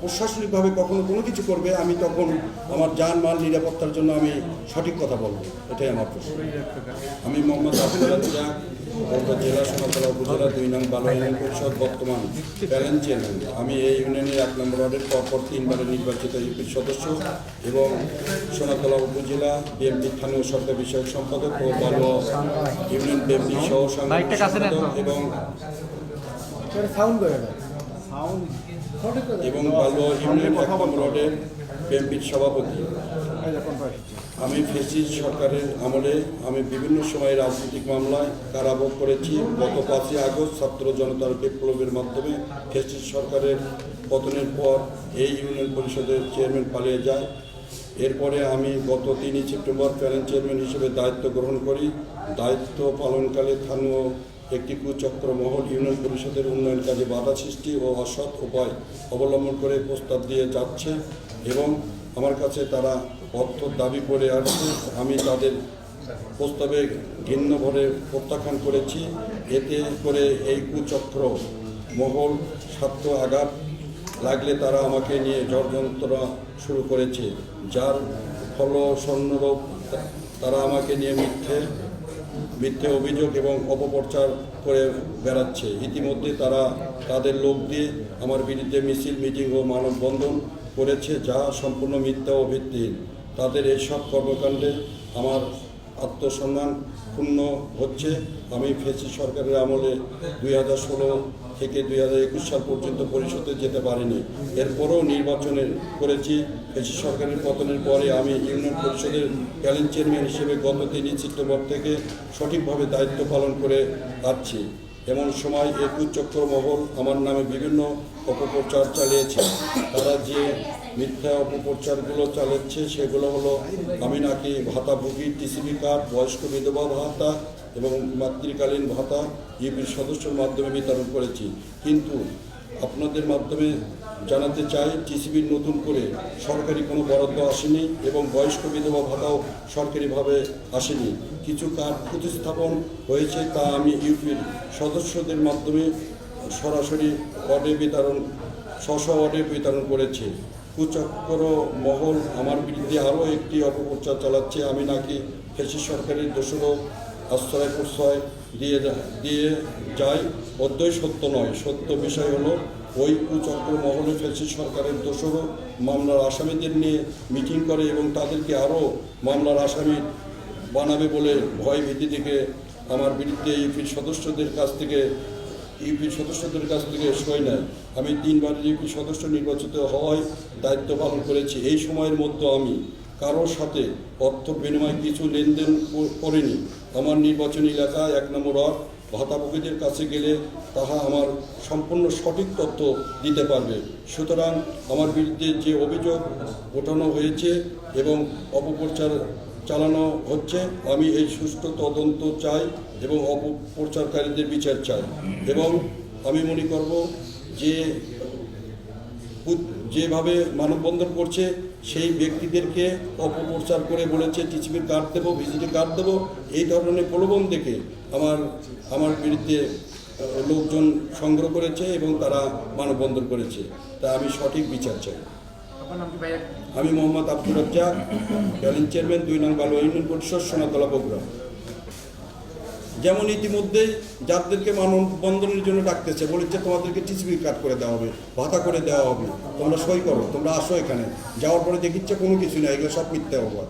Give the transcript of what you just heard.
প্রশাসনিকভাবে কখনো কোনো কিছু করবে আমি তখন আমার যান মাল নিরাপত্তার জন্য আমি সঠিক কথা বলব। এটাই আমার প্রশ্ন। আমি মোহাম্মদ রাজা বগুড়া জেলা সোনাতলা উপজেলা দুই নং বালো ইউনিয়ন পরিষদ বর্তমান প্যারেন্ট চেয়ারম্যান। আমি এই ইউনিয়নের এক নম্বর ওয়ার্ডের পরপর তিনবারের নির্বাচিত ইউপির সদস্য এবং সোনাতলা উপজেলা বিএনপি স্থানীয় সরকার বিষয়ক সম্পাদক ও বালো ইউনিয়ন বিএনপি সহ সম্পাদক এবং সাউন্ড এবং বালো ইউনিয়ন এক ওয়ার্ডের বিএনপির সভাপতি। আমি ফেসিস সরকারের আমলে আমি বিভিন্ন সময় রাজনৈতিক মামলায় কারাভোগ করেছি। গত পাঁচই আগস্ট ছাত্র জনতার বিপ্লবের মাধ্যমে ফেসিস সরকারের পতনের পর এই ইউনিয়ন পরিষদের চেয়ারম্যান পালিয়ে যায়। এরপরে আমি গত তিনই সেপ্টেম্বর প্যারেন্ট চেয়ারম্যান হিসেবে দায়িত্ব গ্রহণ করি। দায়িত্ব পালনকালে স্থানীয় একটি কুচক্র মহল ইউনিয়ন পরিষদের উন্নয়ন কাজে বাধা সৃষ্টি ও অসৎ উপায় অবলম্বন করে প্রস্তাব দিয়ে যাচ্ছে এবং আমার কাছে তারা অর্থ দাবি করে আসছে। আমি তাদের প্রস্তাবে ঘিন্ন ভরে প্রত্যাখ্যান করেছি। এতে করে এই কুচক্র মহল স্বার্থ আঘাত লাগলে তারা আমাকে নিয়ে ষড়যন্ত্র শুরু করেছে। যার ফল স্বর্ণরূপ তারা আমাকে নিয়ে মিথ্যে মিথ্যে অভিযোগ এবং অপপ্রচার করে বেড়াচ্ছে। ইতিমধ্যে তারা তাদের লোক দিয়ে আমার বিরুদ্ধে মিছিল, মিটিং ও মানববন্ধন করেছে, যা সম্পূর্ণ মিথ্যা ও ভিত্তিহীন তাদের এইসব কর্মকাণ্ডে আমার আত্মসম্মান ক্ষুণ্ণ হচ্ছে। আমি ফেসি সরকারের আমলে দুই হাজার ষোলো থেকে দুই হাজার একুশ সাল পর্যন্ত পরিষদে যেতে পারিনি। এরপরও নির্বাচনের করেছি। ফেসি সরকারের পতনের পরে আমি ইউনিয়ন পরিষদের ক্যালেন চেয়ারম্যান হিসেবে গত তিনই সেপ্টেম্বর থেকে সঠিকভাবে দায়িত্ব পালন করে আসছি এমন সময় এক কুচক্র মহল আমার নামে বিভিন্ন অপপ্রচার চালিয়েছে। তারা যে মিথ্যা অপপ্রচারগুলো চালাচ্ছে, সেগুলো হলো আমি নাকি ভাতাভোগী, টিসিবি কার্ড বয়স্ক বিধবা ভাতা এবং মাতৃকালীন ভাতা, ইউপির সদস্যর মাধ্যমে বিতরণ করেছি। কিন্তু আপনাদের মাধ্যমে জানাতে চাই টিসিবির নতুন করে সরকারি কোনো বরাদ্দ আসেনি এবং বয়স্ক বিধবা ভাতাও সরকারিভাবে আসেনি। কিছু কার্ড প্রতিস্থাপন হয়েছে তা আমি ইউপির সদস্যদের মাধ্যমে সরাসরি অর্ডে বিতরণ স্ব অর্ডে বিতরণ করেছে। কুচক্র মহল আমার বিরুদ্ধে আরও একটি অপপ্রচার চালাচ্ছে। আমি নাকি ফেসি সরকারের দোষরও আশ্রয় প্রশ্রয় দিয়ে দিয়ে যায়। অদ্বৈ সত্য নয়। সত্য বিষয় হলো ওই কুচক্র মহলে ফেসি সরকারের দোষরও। মামলার আসামিদের নিয়ে মিটিং করে এবং তাদেরকে আরও মামলার আসামি বানাবে বলে ভয় ভীতি থেকে আমার বিরুদ্ধে ইউপির সদস্যদের কাছ থেকে ইউপির সদস্যদের কাছ থেকে সই নেয়। আমি তিনবার ইউপি সদস্য নির্বাচিত হওয়ায় দায়িত্ব পালন করেছি। এই সময়ের মধ্যে আমি কারোর সাথে অর্থ বিনিময় কিছু লেনদেন করেনি। আমার নির্বাচনী এলাকা এক নম্বর ওয়ার্ড ভাতাভোগীদের কাছে গেলে তাহা আমার সম্পূর্ণ সঠিক তথ্য দিতে পারবে। সুতরাং আমার বিরুদ্ধে যে অভিযোগ ওঠানো হয়েছে এবং অপপ্রচার চালানো হচ্ছে, আমি এই সুষ্ঠু তদন্ত চাই এবং অপপ্রচারকারীদের বিচার চাই। এবং আমি মনে করব যে যেভাবে মানববন্ধন করছে সেই ব্যক্তিদেরকে অপপ্রচার করে বলেছে টিসিপির কার্ড দেবো ভিজিটি কার্ড দেবো। এই ধরনের প্রলোভন দেখে আমার আমার বিরুদ্ধে লোকজন সংগ্রহ করেছে এবং তারা মানববন্ধন করেছে। তা আমি সঠিক বিচার চাই। আমি মোহাম্মদ আব্দুর রাজ্জাক ক্যালেন চেয়ারম্যান দুই নং বালু ইউনিয়ন পরিষদ সোনাতলা বগুড়া। যেমন ইতিমধ্যে যাদেরকে মানববন্ধনের জন্য ডাকতেছে, বলেছে তোমাদেরকে টিসিবি কাট করে দেওয়া হবে, ভাতা করে দেওয়া হবে। তোমরা সই করো, তোমরা আসো এখানে। যাওয়ার পরে দেখিচ্ছে কোনো কিছু নেই, এগুলো সব মিথ্যা অপবাদ।